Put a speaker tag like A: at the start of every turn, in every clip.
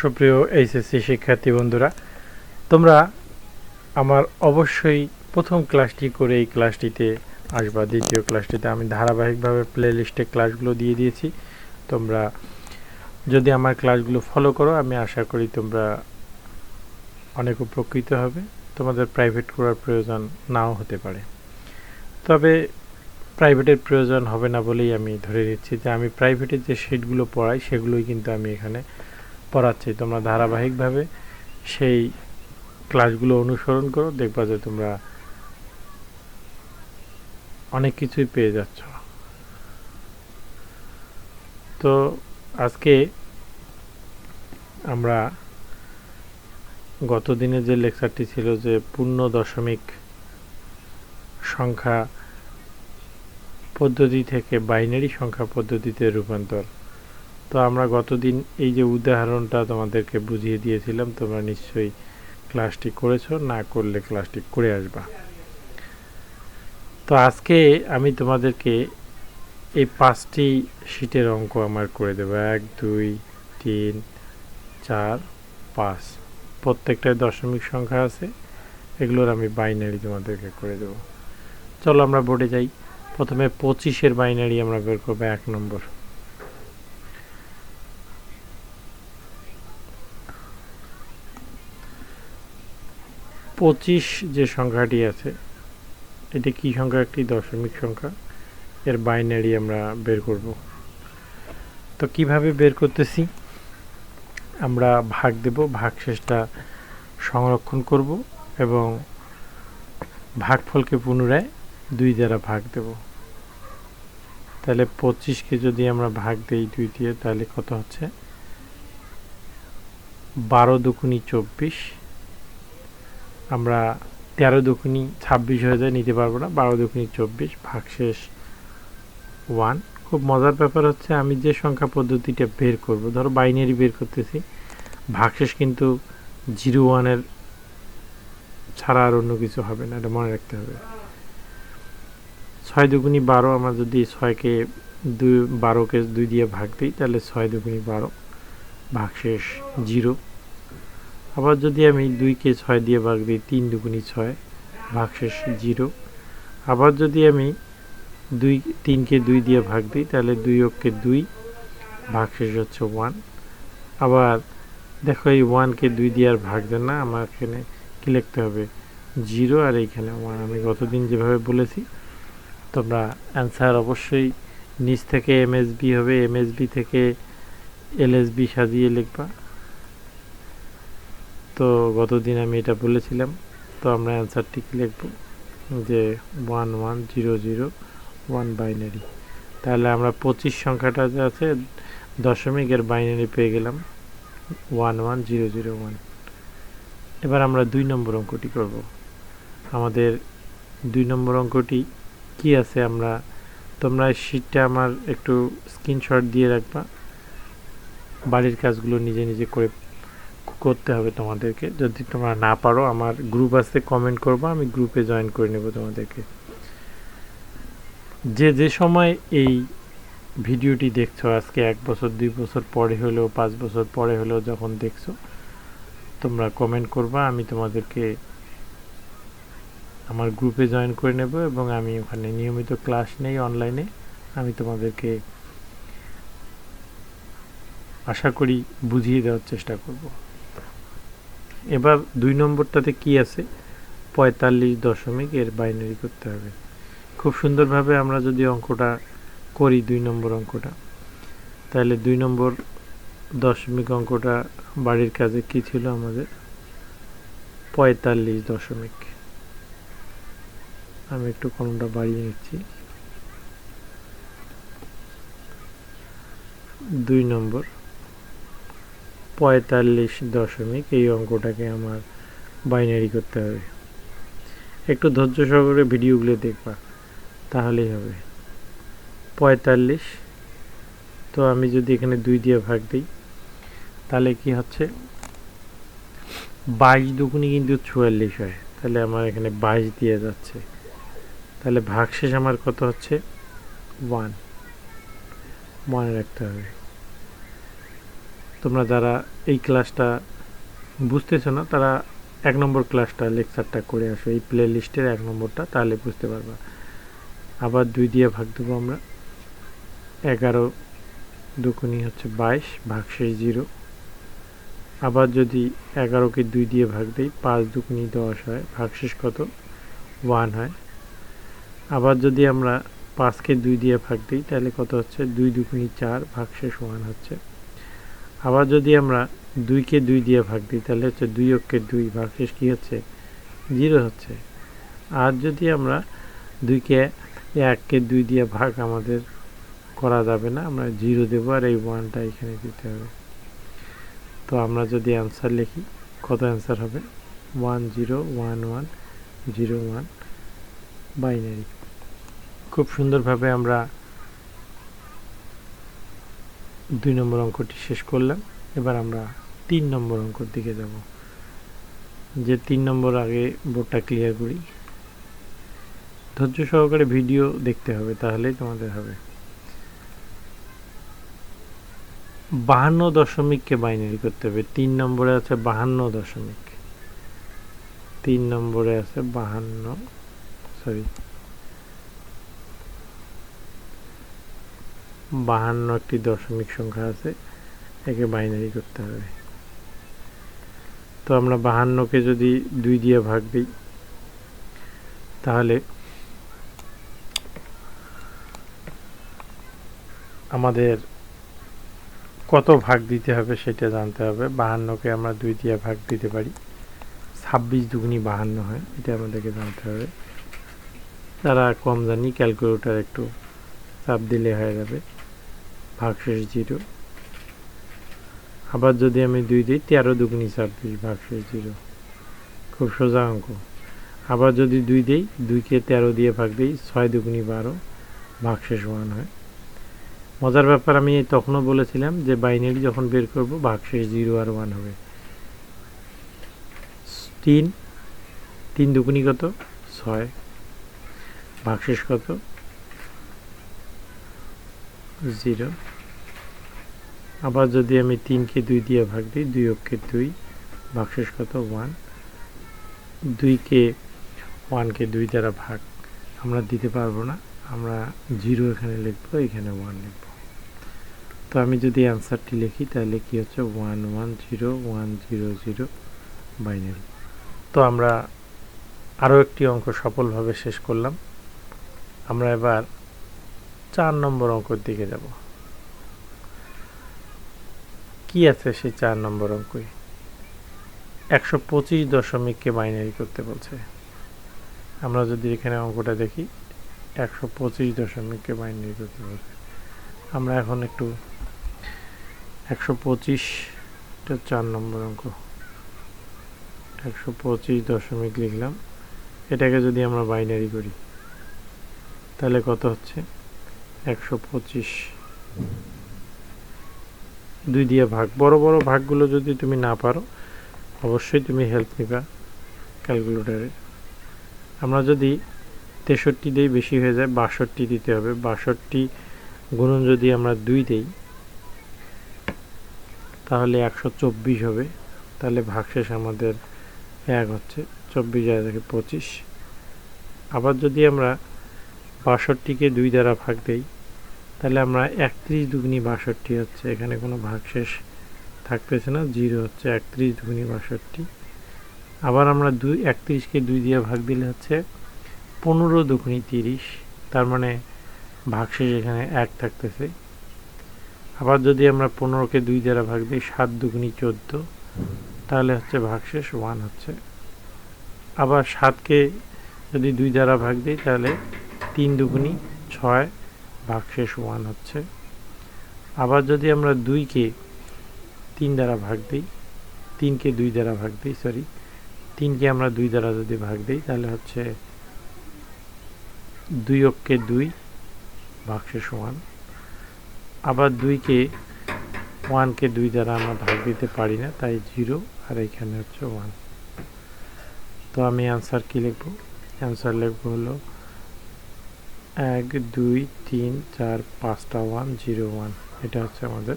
A: সুপ্রিয় এইচএসসি শিক্ষার্থী বন্ধুরা, তোমরা আমার অবশ্যই প্রথম ক্লাসটি করে এই ক্লাসটিতে আসবা। দ্বিতীয় ক্লাসটিতে আমি ধারাবাহিকভাবে প্লে লিস্টে ক্লাসগুলো দিয়ে দিয়েছি। তোমরা যদি আমার ক্লাসগুলো ফলো করো, আমি আশা করি তোমরা অনেক উপকৃত হবে। তোমাদের প্রাইভেট করার প্রয়োজন নাও হতে পারে। তবে প্রাইভেটের প্রয়োজন হবে না বলেই আমি ধরে নিচ্ছি যে আমি প্রাইভেটের যে শিটগুলো পড়াই, সেগুলোই কিন্তু আমি এখানে পড়াচ্ছি। তোমরা ধারাবাহিকভাবে সেই ক্লাসগুলো অনুসরণ করো, দেখবা যে তোমরা অনেক কিছুই পেয়ে যাচ্ছ। তো আজকে আমরা গত দিনে যে লেকচারটি ছিল যে পূর্ণ দশমিক সংখ্যা পদ্ধতি থেকে বাইনারি সংখ্যা পদ্ধতিতে রূপান্তর তো আমরা গতদিন এই যে উদাহরণটা তোমাদেরকে বুঝিয়ে দিয়েছিলাম, তোমরা নিশ্চয়ই ক্লাসটি করেছ, না করলে ক্লাসটি করে আসবা। তো আজকে আমি তোমাদেরকে এই পাঁচটি শীটের অঙ্ক আমার করে দেবো। এক, দুই, তিন, চার, পাঁচ। প্রত্যেকটায় দশমিক সংখ্যা আছে, এগুলোর আমি বাইনারি তোমাদেরকে করে দেবো। চলো আমরা বোর্ডে যাই। প্রথমে পঁচিশের বাইনারি আমরা বের করব, এক নম্বর। পঁচিশ যে সংখ্যাটি আছে, এটি কি সংখ্যা? একটি দশমিক সংখ্যা। এর বাইনারি আমরা বের করব। তো কীভাবে বের করতেছি? আমরা ভাগ দেব ভাগ শেষটা সংরক্ষণ করব এবং ভাগফলকে পুনরায় দুই দ্বারা ভাগ দেব। তাহলে পঁচিশকে যদি আমরা ভাগ দিই দুই দিয়ে তাহলে কত হচ্ছে? বারো দুকুনি চব্বিশ। আমরা তেরো দুকুনি ছাব্বিশ হয়ে যায়, নিতে পারব না। বারো দুকুনি চব্বিশ ভাগশেষ ওয়ান। খুব মজার ব্যাপার হচ্ছে আমি যে সংখ্যা পদ্ধতিটা বের করব, ধরো বাইনারি বের করতেছি ভাগশেষ কিন্তু জিরো ওয়ানের ছাড়া আর অন্য কিছু হবে না, এটা মনে রাখতে হবে। ছয় দুগুনি বারো আমরা যদি ছয়কে দুই, বারোকে দুই দিয়ে ভাগ দিই, তাহলে ছয় দুগুনি বারো ভাগশেষ জিরো। আবার যদি আমি দুইকে ছয় দিয়ে ভাগ দিই, তিন দুগুনি ছয় ভাগশেষ জিরো। আবার যদি আমি দুই তিনকে দুই দিয়ে ভাগ দিই, তাহলে দুই অক্ষে দুই ভাগশেষ হচ্ছে ওয়ান। আবার দেখো এই ওয়ানকে দুই দিয়ে আর ভাগ দেন না, আমার এখানে কী লিখতে হবে? জিরো আর এইখানে ওয়ান। আমি গতদিন যেভাবে বলেছি, তোমরা অ্যান্সার অবশ্যই নিচ থেকে এমএসবি হবে এমএসবি থেকে এলএসবি সাজিয়ে লিখবা। তো গতদিন আমি এটা বলেছিলাম, তো আমরা অ্যান্সারটি কি লিখব? যে one one zero zero one binary তাহলে আমরা পঁচিশ সংখ্যাটা যে আছে, দশমিকের বাইনারি পেয়ে গেলাম one one zero zero one এবার আমরা দুই নম্বর অঙ্কটি করব। আমাদের দুই নম্বর অঙ্কটি কি আছে আমরা, তোমরা শীটটা আমার একটু স্ক্রিনশট দিয়ে রাখবা। বাড়ির কাজগুলো নিজে নিজে করে করতে হবে তোমাদেরকে। যদি তোমরা না পারো, আমার গ্রুপ আছে কমেন্ট করব, আমি গ্রুপে জয়েন করে নেব তোমাদেরকে। যে যে সময় এই ভিডিওটি দেখছ, আজকে এক বছর, দুই বছর পরে হলেও, পাঁচ বছর পরে হলেও যখন দেখছ, তোমরা কমেন্ট করবা, আমি তোমাদেরকে আমার গ্রুপে জয়েন করে নেব এবং আমি ওখানে নিয়মিত ক্লাস নেই অনলাইনে আমি তোমাদেরকে আশা করি বুঝিয়ে দেওয়ার চেষ্টা করব। এবার দুই নম্বরটাতে কি আছে? পঁয়তাল্লিশ দশমিক এর বাইনারি করতে হবে। খুব সুন্দরভাবে আমরা যদি অঙ্কটা করি দুই নম্বর অঙ্কটা, তাহলে দুই নম্বর দশমিক অঙ্কটা বাড়ির কাজে কি ছিল আমাদের? পঁয়তাল্লিশ দশমিক। আমি একটু কলমটা বাড়িয়ে নিচ্ছি। দুই নম্বর। পঁয়তাল্লিশ দশমিক এই অঙ্কটাকে আমার বাইনারি করতে হবে। একটু ধৈর্য সহকারে ভিডিওগুলো দেখবা, তাহলেই হবে। পঁয়তাল্লিশ, তো আমি যদি এখানে দুই দিয়ে ভাগ দিই, তাহলে কি হচ্ছে? বাইশ দুগুনি কিন্তু চুয়াল্লিশ হয়, তাহলে আমার এখানে বাইশ দিয়ে যাচ্ছে। তাহলে ভাগশেষ আমার কত হচ্ছে? ওয়ান। মনে রাখতে হবে। তোমরা যারা এই ক্লাসটা বুঝতেছো না, তারা এক নম্বর ক্লাসটা, লেকচারটা করে আসো। এই প্লে লিস্টের এক নম্বরটা, তাহলে বুঝতে পারবা। আবার দুই দিয়ে ভাগ দেবো আমরা। এগারো দুকুনি হচ্ছে বাইশ ভাগ শেষ জিরো। আবার যদি এগারোকে দুই দিয়ে ভাগ দিই, পাঁচ দুকুনি দশ হয়, ভাগশেষ কত? ওয়ান হয়। আবার যদি আমরা পাঁচকে দুই দিয়ে ভাগ দিই, তাহলে কত হচ্ছে? দুই দুকুনি চার, ভাগশেষ ওয়ান হচ্ছে। আবার যদি আমরা দুইকে দুই দিয়ে ভাগ দিই, তাহলে হচ্ছে দুই অক্ষে দুই ভাগশেষ কী হচ্ছে? জিরো হচ্ছে। আর যদি আমরা দুইকে এককে দুই দিয়ে ভাগ আমাদের করা যাবে না, আমরা জিরো দেবো আর এই ওয়ানটা এখানে দিতে হবে। তো আমরা যদি অ্যান্সার লিখি, কত অ্যান্সার হবে? One zero, one one, zero one, binary. খুব সুন্দরভাবে আমরা দুই নম্বর অঙ্কটি শেষ করলাম। এবার আমরা তিন নম্বর অঙ্কর দিকে যাব। যে তিন নম্বর আগে বোর্ডটা ক্লিয়ার করি। ধৈর্য সহকারে ভিডিও দেখতে হবে, তাহলেই তোমাদের হবে। বাহান্ন দশমিককে বাইনারি করতে হবে। তিন নম্বরে আছে বাহান্ন দশমিক। তিন নম্বরে আছে বাহান্ন সরি বাহান্ন একটি দশমিক সংখ্যা আছে, একে বাইনারি করতে হবে। তো আমরা বাহান্নকে যদি দুই দিয়ে ভাগ দিই, তাহলে আমাদের কত ভাগ দিতে হবে সেটা জানতে হবে। বাহান্নকে আমরা দুই দিয়ে ভাগ দিতে পারি। ছাব্বিশ দুগুনি বাহান্ন হয়, এটা আমাদেরকে জানতে হবে। তারা কম জানি, ক্যালকুলেটার একটু চাপ দিলে হয়ে যাবে। ভাগশেষ জিরো। আবার যদি আমি দুই দিই, তেরো দুগুনি ছাব্বিশ ভাগশেষ জিরো। খুব সোজা অঙ্ক। আবার যদি দুই দিই, দুইকে তেরো দিয়ে ভাগ দিই, ছয় দুগুনি বারো, ভাগশেষ ওয়ান হয়। মজার ব্যাপার, আমি তখনও বলেছিলাম যে বাইনারি যখন বের করব, ভাগশেষ জিরো আর ওয়ান হবে। তিন তিন দুগুনি কত? ছয়। ভাগশেষ কত? জিরো। আবার যদি আমি তিনকে দুই দিয়ে ভাগ দিই, দুই অক্ষে দুই ভাগশেষ কত ওয়ান দুইকে ওয়ানকে দুই দ্বারা ভাগ, আমরা দিতে পারব না। আমরা জিরো এখানে লিখব, এখানে ওয়ান লিখব। তো আমি যদি অ্যান্সারটি লিখি, তাহলে কি হচ্ছে? One one zero one zero zero binary তো আমরা আরও একটি অঙ্ক সফলভাবে শেষ করলাম। আমরা এবার চার নম্বর অঙ্কের দিকে যাব। কি আছে সেই চার নম্বর অঙ্কে একশো পঁচিশ দশমিককে বাইনারি করতে বলছে। আমরা যদি এখানে অঙ্কটা দেখি, একশো পঁচিশ দশমিককে বাইনারি করতে বলছে। আমরা এখন একটু একশো পঁচিশটা চার নম্বর অঙ্ক, একশো পঁচিশ দশমিক লিখলাম। এটাকে যদি আমরা বাইনারি করি, তাহলে কত হচ্ছে? একশো পঁচিশ দুই দিয়ে ভাগ। বড় বড় ভাগগুলো যদি তুমি না পারো, অবশ্যই তুমি হেল্প নিবা ক্যালকুলেটারে আমরা যদি তেষট্টি দিই বেশি হয়ে যায়, বাষট্টি দিতে হবে। বাষট্টি গুণন যদি আমরা দুই দেই, তাহলে একশো চব্বিশ হবে। তাহলে ভাগশেষ আমাদের এক হচ্ছে চব্বিশ হাজার থেকে পঁচিশ। আবার যদি আমরা বাষট্টিকে দুই দ্বারা ভাগ দেই তাহলে আমরা একত্রিশ দুগুনি বাষট্টি হচ্ছে, এখানে কোনো ভাগশেষ থাকতেছে না, জিরো হচ্ছে একত্রিশ দুগুনি বাষট্টি। আবার আমরা দুই, একত্রিশকে দুই দিয়ে ভাগ দিলে হচ্ছে পনেরো দুগুনি তিরিশ, তার মানে ভাগশেষ এখানে এক থাকতেছে। আবার যদি আমরা পনেরোকে দুই দ্বারা ভাগ দিই, সাত দুগুনি চোদ্দ, তাহলে হচ্ছে ভাগশেষ ওয়ান হচ্ছে। আবার সাতকে যদি দুই দ্বারা ভাগ দিই, তাহলে তিন দুগুনি ছয় ভাগশেষ ওয়ান হচ্ছে। আবার যদি আমরা দুইকে তিন দ্বারা ভাগ দিই, তিনকে দুই দ্বারা ভাগ দিই সরি তিনকে আমরা দুই দ্বারা যদি ভাগ দিই, তাহলে হচ্ছে দুই অক্ষে দুই ভাগশেষ ওয়ান আবার দুইকে ওয়ানকে দুই দ্বারা আমরা ভাগ দিতে পারি না, তাই জিরো আর এখানে হচ্ছে ওয়ান তো আমি অ্যান্সার কী লিখব? অ্যান্সার লিখব হলো এক, দুই, তিন, চার, পাঁচটা ওয়ান জিরো ওয়ান এটা হচ্ছে আমাদের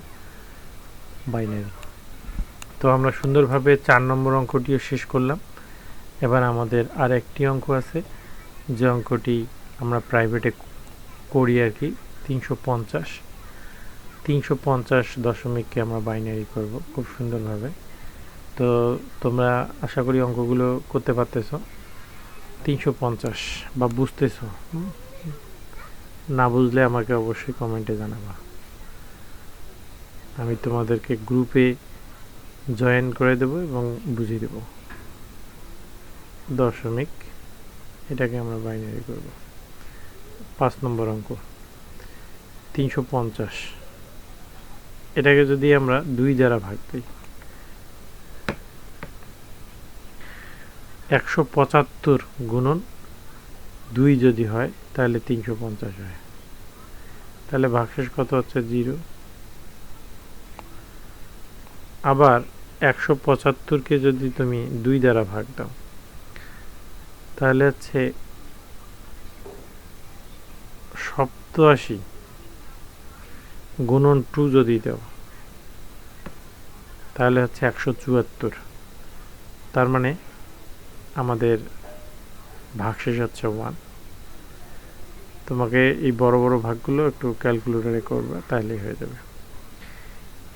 A: বাইনারি তো আমরা সুন্দরভাবে চার নম্বর অঙ্কটিও শেষ করলাম। এবার আমাদের আর একটি অঙ্ক আছে, যে অঙ্কটি আমরা প্রাইভেটে করি আর কি, তিনশো পঞ্চাশ। তিনশো পঞ্চাশ দশমিককে আমরা বাইনারি করব, খুব সুন্দরভাবে। তো তোমরা আশা করি অঙ্কগুলো করতে পারতেছো। তিনশো পঞ্চাশ, বা বুঝতেছো? না বুঝলে আমাকে অবশ্যই কমেন্টে জানাবা। আমি তোমাদেরকে গ্রুপে জয়েন করে দেব এবং বুঝিয়ে দেব। দশমিক, এটাকে আমরা বাইনারি করব। পাঁচ নম্বর অঙ্ক, তিনশো পঞ্চাশ। এটাকে যদি আমরা দুই দ্বারা ভাগ দিই একশো পঁচাত্তর গুণন দুই যদি হয়, তাহলে তিনশো পঞ্চাশ হয়। তাহলে ভাগশেষ কত হচ্ছে? জিরো। আবার একশো পঁচাত্তরকে যদি তুমি দুই দ্বারা ভাগ দাও, তাহলে হচ্ছে সপ্তআশি গুণন টু যদি দাও, তাহলে হচ্ছে একশো চুয়াত্তর। তার মানে আমাদের ভাগশেষ হচ্ছে ওয়ান তোমাকে এই বড় বড় ভাগগুলো একটু ক্যালকুলেটরে করবে তাহলেই হয়ে যাবে।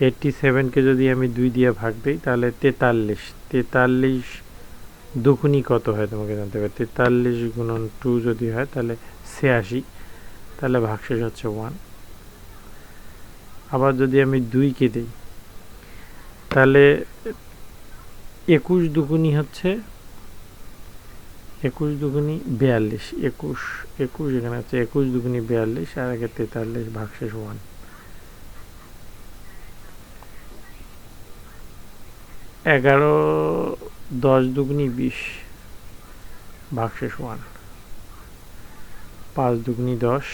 A: এইটটি সেভেনকে যদি আমি দুই দিয়ে ভাগ দিই, তাহলে তেতাল্লিশ। তেতাল্লিশ দুগুণই কত হয় তোমাকে জানতে হবে? তেতাল্লিশ গুণন টু যদি হয়, তাহলে ছিয়াশি। তাহলে ভাগশেষ হচ্ছে ওয়ান আবার যদি আমি দুইকে দিই, তাহলে একুশ দুগুণই হচ্ছে একুশ দুগুনি বিয়াল্লিশ, একুশ একুশ এখানে হচ্ছে একুশ দুগুণি বিয়াল্লিশ আর আগে তেতাল্লিশ ভাগশেষ ওয়ান। এগারো, দশ দুগুনি বিশ ভাগশেষ ওয়ান। পাঁচ দুগুণি দশ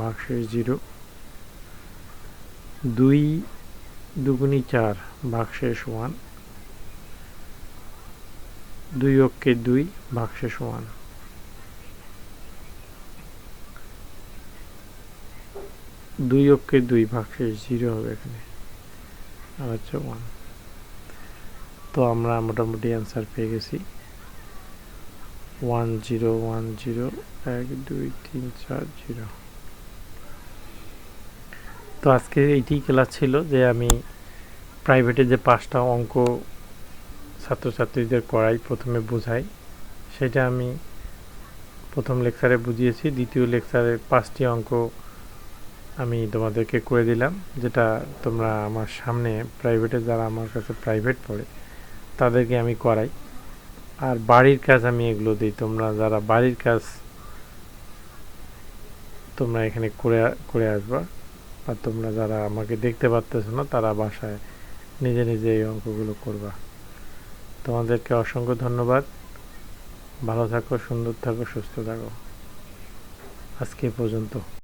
A: ভাগশেষ জিরো। দুই দুগুনি চার ভাগশেষ ওয়ান। দুই অক্ষে দুই ভাগশেষ ওয়ান দুই অক্ষে দুই ভাগশেষ জিরো হবে এখানে। আর হচ্ছে ওয়ান তো আমরা মোটামুটি অ্যান্সার পেয়ে গেছি। ওয়ান জিরো ওয়ান জিরো এক, দুই, তিন, চার জিরো তো আজকে এইটি ক্লাস ছিল যে আমি প্রাইভেটে যে পাঁচটা অঙ্ক ছাত্রছাত্রীদের করাই প্রথমে বোঝাই। সেটা আমি প্রথম লেকচারে বুঝিয়েছি, দ্বিতীয় লেকচারে পাঁচটি অঙ্ক আমি তোমাদেরকে করে দিলাম, যেটা তোমরা আমার সামনে প্রাইভেটে যারা আমার কাছে প্রাইভেট পড়ে, তাদেরকে আমি করাই। আর বাড়ির কাজ আমি এগুলো দিই, তোমরা যারা বাড়ির কাজ তোমরা এখানে করে করে আসবা আর তোমরা যারা আমাকে দেখতে পারতেছো না, তারা বাসায় নিজে নিজে এই অঙ্কগুলো করবা। তোমাদেরকে অসংখ্য ধন্যবাদ। ভালো থাকো সুন্দর থাকো সুস্থ থাকো। আজকে পর্যন্ত।